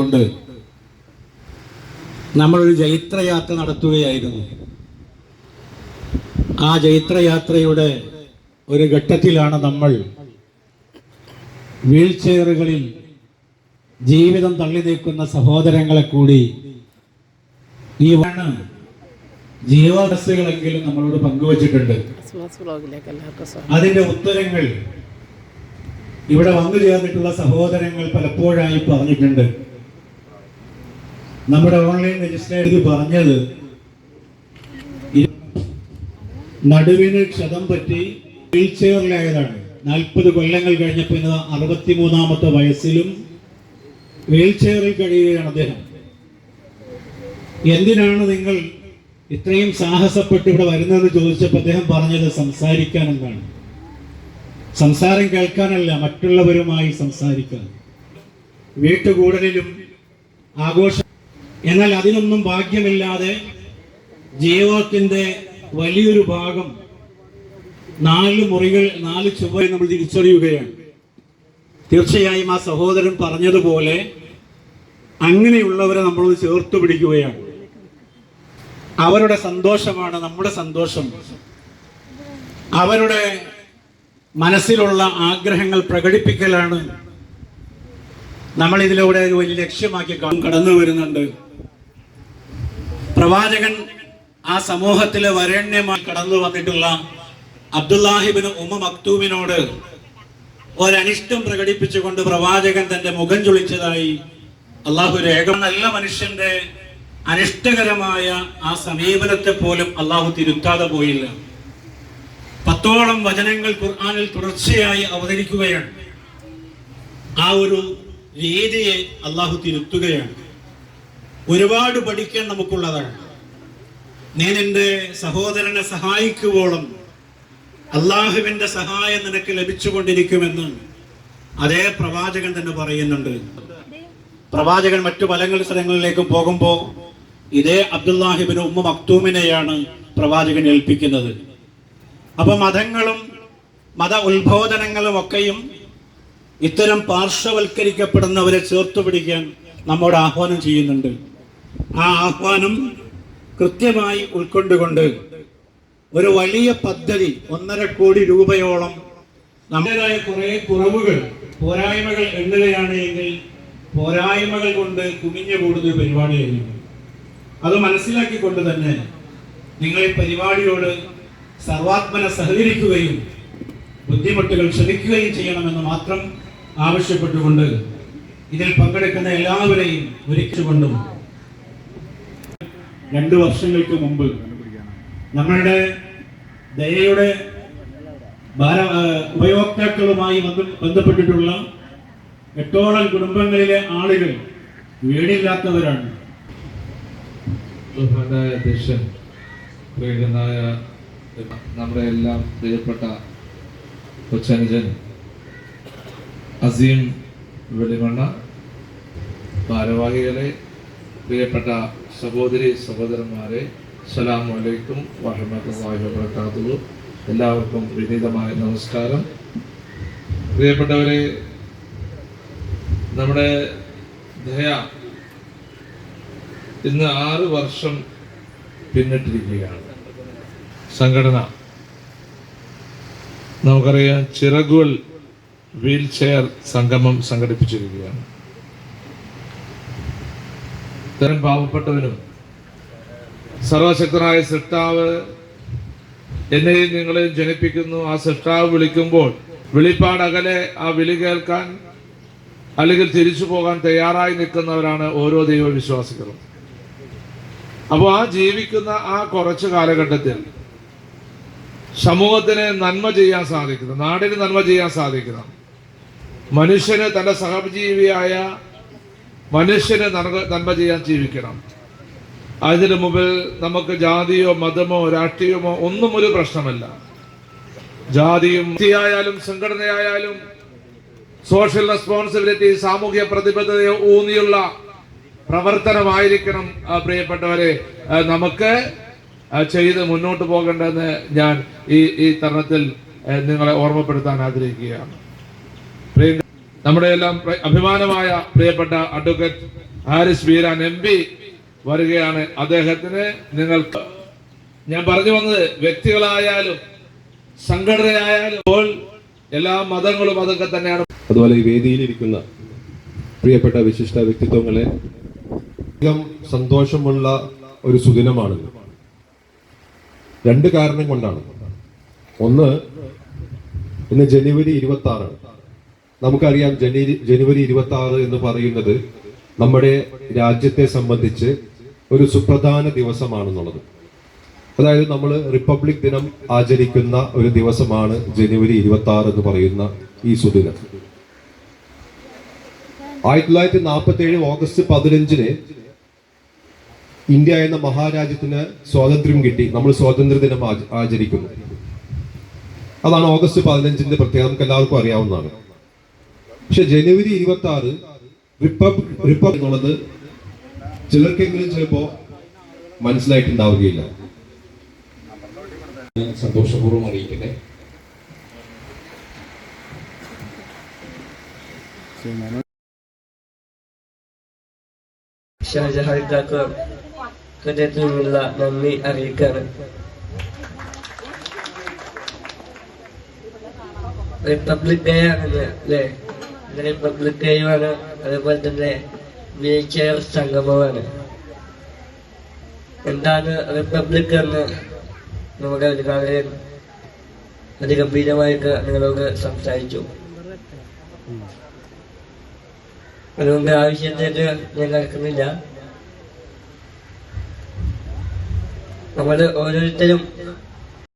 കൊണ്ട് നമ്മളൊരു ജൈത്രയാത്ര നടത്തുകയായിരുന്നു. ആ ജൈത്രയാത്രയുടെ ഒരു ഘട്ടത്തിലാണ് നമ്മൾ വീൽചെയറുകളിൽ ജീവിതം തള്ളി നീക്കുന്ന സഹോദരങ്ങളെ കൂടി ഈ വണ് ജീവാവസ്ഥകളെങ്കിലും നമ്മളോട് പങ്കുവച്ചിട്ടുണ്ട്. അതിന്റെ ഉത്തരങ്ങൾ ഇവിടെ വന്നു ചേർന്നിട്ടുള്ള സഹോദരങ്ങൾ പലപ്പോഴായി പറഞ്ഞിട്ടുണ്ട്. നമ്മുടെ ഓൺലൈൻ രജിസ്ട്രേഷൻ പറഞ്ഞത് നടുവിന് ക്ഷതം പറ്റി വീൽ ചെയറിലായതാണ്. നാൽപ്പത് കൊല്ലങ്ങൾ കഴിഞ്ഞപ്പോൾ ഇന്ന് അറുപത്തിമൂന്നാമത്തെ വയസ്സിലും വീൽ ചെയറിൽ കഴിയുകയാണ് അദ്ദേഹം. എന്തിനാണ് നിങ്ങൾ ഇത്രയും സാഹസപ്പെട്ട് ഇവിടെ വരുന്നതെന്ന് ചോദിച്ചപ്പോൾ അദ്ദേഹം പറഞ്ഞത് സംസാരിക്കാൻ എന്നാണ് സംസാരം കേൾക്കാനല്ല മറ്റുള്ളവരുമായി സംസാരിക്കാൻ വീട്ടുകൂടലിലും ആഘോഷം എന്നാൽ അതിനൊന്നും ഭാഗ്യമില്ലാതെ ജീവിതത്തിന്റെ വലിയൊരു ഭാഗം നാല് മുറികൾ നാല് ചുവ നമ്മൾ തിരിച്ചറിയുകയാണ്. തീർച്ചയായും ആ സഹോദരൻ പറഞ്ഞതുപോലെ അങ്ങനെയുള്ളവരെ നമ്മളൊന്ന് ചേർത്ത് പിടിക്കുകയാണ്. അവരുടെ സന്തോഷമാണ് നമ്മുടെ സന്തോഷം. അവരുടെ മനസ്സിലുള്ള ആഗ്രഹങ്ങൾ പ്രകടിപ്പിക്കലാണ്. നമ്മൾ ഇതിലൂടെ ഒരു വലിയ ലക്ഷ്യമാക്കി കടന്നു വരുന്നുണ്ട്. പ്രവാചകൻ ആ സമൂഹത്തിലെ വരണ്യമായി കടന്നു വന്നിട്ടുള്ള അബ്ദുല്ലാഹിബിന് ഉമ മക്തൂമിനോട് ഒരനിഷ്ടം പ്രകടിപ്പിച്ചുകൊണ്ട് പ്രവാചകൻ തന്റെ മുഖം ചൊളിച്ചതായി അള്ളാഹു രേഖ. നല്ല മനുഷ്യന്റെ അനിഷ്ടകരമായ ആ സമീപനത്തെ പോലും അള്ളാഹു തിരുത്താതെ പോയില്ല. പത്തോളം വചനങ്ങൾ ഖുർആാനിൽ തുടർച്ചയായി അവതരിക്കുകയാണ്. ആ ഒരു രീതിയെ അള്ളാഹു തിരുത്തുകയാണ്. ഒരുപാട് പഠിക്കാൻ നമുക്കുള്ളതാണ്. നീ നിന്റെ സഹോദരനെ സഹായിക്കുവോളം അള്ളാഹുവിന്റെ സഹായം നിനക്ക് ലഭിച്ചുകൊണ്ടിരിക്കുമെന്ന് അതേ പ്രവാചകൻ തന്നെ പറയുന്നുണ്ട്. പ്രവാചകൻ മറ്റു പല സ്ഥലങ്ങളിലേക്ക് പോകുമ്പോൾ ഇതേ അബ്ദുല്ലാഹിബിന് ഉമ്മ മക്തൂമിനെയാണ് പ്രവാചകൻ ഏൽപ്പിക്കുന്നത്. അപ്പൊ മതങ്ങളും മത ഉത്ബോധനങ്ങളും ഒക്കെയും ഇത്തരം പാർശ്വവൽക്കരിക്കപ്പെടുന്നവരെ ചേർത്തുപിടിക്കാൻ നമ്മോട് ആഹ്വാനം ചെയ്യുന്നുണ്ട്. ആ ആഹ്വാനം കൃത്യമായി ഉൾക്കൊണ്ടുകൊണ്ട് ഒരു വലിയ പദ്ധതി ഒന്നര കോടി രൂപയോളം നമ്മുടേതായ കുറെ കുറവുകൾ പോരായ്മകൾ എണ്ണുകയാണ് എങ്കിൽ പോരായ്മകൾ കൊണ്ട് കുമിഞ്ഞു കൂടുന്ന പരിപാടിയായിരുന്നു അത് മനസ്സിലാക്കിക്കൊണ്ട് തന്നെ നിങ്ങൾ ഈ പരിപാടിയോട് സർവാത്മന സഹകരിക്കുകയും ബുദ്ധിമുട്ടുകൾ ക്ഷമിക്കുകയും ചെയ്യണമെന്ന് മാത്രം ആവശ്യപ്പെട്ടുകൊണ്ട് ഇതിൽ പങ്കെടുക്കുന്ന എല്ലാവരെയും ഒരുക്കിച്ചുകൊണ്ടും രണ്ടു വർഷങ്ങൾക്ക് മുമ്പ് നമ്മളുടെ ദയയുടെ ഉപയോക്താക്കളുമായി ബന്ധപ്പെട്ടിട്ടുള്ള എട്ടോളം കുടുംബങ്ങളിലെ ആളുകൾ വീടില്ലാത്തവരാണ്. നമ്മുടെ എല്ലാം പ്രിയപ്പെട്ട കൊച്ചനുജൻ അസീം വെളിമണ്ണ ഭാരവാഹികളെ പ്രിയപ്പെട്ട സഹോദരി സഹോദരന്മാരെ അസ്സലാം വലൈക്കും വറഹമത്തുള്ളാഹി വബറകാതുഹു. എല്ലാവർക്കും വിനീതമായ നമസ്കാരം. പ്രിയപ്പെട്ടവരെ നമ്മുടെ ദയ ഇന്ന് ആറ് വർഷം പിന്നിട്ടിരിക്കുകയാണ്. സംഘടന. നമുക്കറിയാം ചിറകുകൾ വീൽ ചെയർ സംഗമം സംഘടിപ്പിച്ചിരിക്കുകയാണ്. ഇത്തരം പാവപ്പെട്ടവനും സർവശക്തനായ സൃഷ്ടാവ് എന്നെയും നിങ്ങളെയും ജനിപ്പിക്കുന്നു. ആ സൃഷ്ടാവ് വിളിക്കുമ്പോൾ വിളിപ്പാടകലെ ആ വിളി കേൾക്കാൻ അല്ലെങ്കിൽ തിരിച്ചു പോകാൻ തയ്യാറായി നിൽക്കുന്നവരാണ് ഓരോ ദൈവവിശ്വാസികളും. അപ്പോൾ ആ ജീവിക്കുന്ന ആ കുറച്ച് കാലഘട്ടത്തിൽ സമൂഹത്തിന് നന്മ ചെയ്യാൻ സാധിക്കുന്നു. നാടിന് നന്മ ചെയ്യാൻ സാധിക്കുന്നു. മനുഷ്യന് തന്റെ സഹജീവിയായ മനുഷ്യന് നന്മ ചെയ്യാൻ ജീവിക്കണം. അതിന് മുമ്പിൽ നമുക്ക് ജാതിയോ മതമോ രാഷ്ട്രീയമോ ഒന്നും ഒരു പ്രശ്നമല്ല. ജാതിയും വ്യക്തിയായാലും സംഘടനയായാലും സോഷ്യൽ റെസ്പോൺസിബിലിറ്റി സാമൂഹ്യ പ്രതിബദ്ധതയോ ഊന്നിയുള്ള പ്രവർത്തനമായിരിക്കണം പ്രിയപ്പെട്ടവരെ. നമുക്ക് ചെയ്ത് മുന്നോട്ട് പോകേണ്ടതെന്ന് ഞാൻ ഈ ഈ തരണത്തിൽ നിങ്ങളെ ഓർമ്മപ്പെടുത്താൻ ആഗ്രഹിക്കുകയാണ്. നമ്മുടെ എല്ലാം അഭിമാനമായ പ്രിയപ്പെട്ട advocate Haris Beeran M P വരികയാണ്. അദ്ദേഹത്തിന് നിങ്ങൾക്ക് ഞാൻ പറഞ്ഞു വന്നത് വ്യക്തികളായാലും സംഘടനയായാലും ഇപ്പോൾ എല്ലാ മതങ്ങളും അതൊക്കെ തന്നെയാണ്. അതുപോലെ ഈ വേദിയിലിരിക്കുന്ന പ്രിയപ്പെട്ട വിശിഷ്ട വ്യക്തിത്വങ്ങളെ അധികം സന്തോഷമുള്ള ഒരു സുദിനമാണ്. രണ്ട് കാരണം കൊണ്ടാണ്. ഒന്ന് ഇന്ന് ജനുവരി ഇരുപത്തി ആറാണ് നമുക്കറിയാം ജനുവരി ഇരുപത്തി ആറ് എന്ന് പറയുന്നത് നമ്മുടെ രാജ്യത്തെ സംബന്ധിച്ച് ഒരു സുപ്രധാന ദിവസമാണെന്നുള്ളത്. അതായത് നമ്മൾ റിപ്പബ്ലിക് ദിനം ആചരിക്കുന്ന ഒരു ദിവസമാണ് ജനുവരി ഇരുപത്തി ആറ് എന്ന് പറയുന്ന ഈ സുദിനം. ആയിരത്തി തൊള്ളായിരത്തി നാൽപ്പത്തി ഏഴ് ഓഗസ്റ്റ് പതിനഞ്ചിന് ഇന്ത്യ എന്ന മഹാരാജ്യത്തിന് സ്വാതന്ത്ര്യം കിട്ടി. നമ്മൾ സ്വാതന്ത്ര്യ ദിനം ആചരിക്കുന്നു. അതാണ് ഓഗസ്റ്റ് പതിനഞ്ചിന്റെ പ്രത്യേകത. നമുക്ക് എല്ലാവർക്കും അറിയാവുന്നതാണ്. പക്ഷെ ജനുവരി ഇരുപത്തി ആറ് റിപ്പബ്ലിക് റിപ്പബ്ലിക് എന്നുള്ളത് ചിലർക്കെങ്കിലും ചിലപ്പോ മനസ്സിലായിട്ടുണ്ടാവുകയില്ല. സന്തോഷപൂർവം അറിയിക്കട്ടെ. നന്ദി അറിയിക്കാണ്. റിപ്പബ്ലിക് ഡേ ആണ് അല്ലേ ഇന്ന് പബ്ലിക് ഡേയുമാണ് അതേപോലെ തന്നെ വീൽ ചെയർ സംഗമമാണ്. എന്താണ് റിപ്പബ്ലിക് എന്ന് നമ്മുടെ വളരെ അതിഗംഭീരമായിട്ട് നിങ്ങളോട് സംസാരിച്ചു. അതുകൊണ്ട് ആവശ്യത്തേക്ക് ഞാൻ നടക്കുന്നില്ല. നമ്മൾ ഓരോരുത്തരും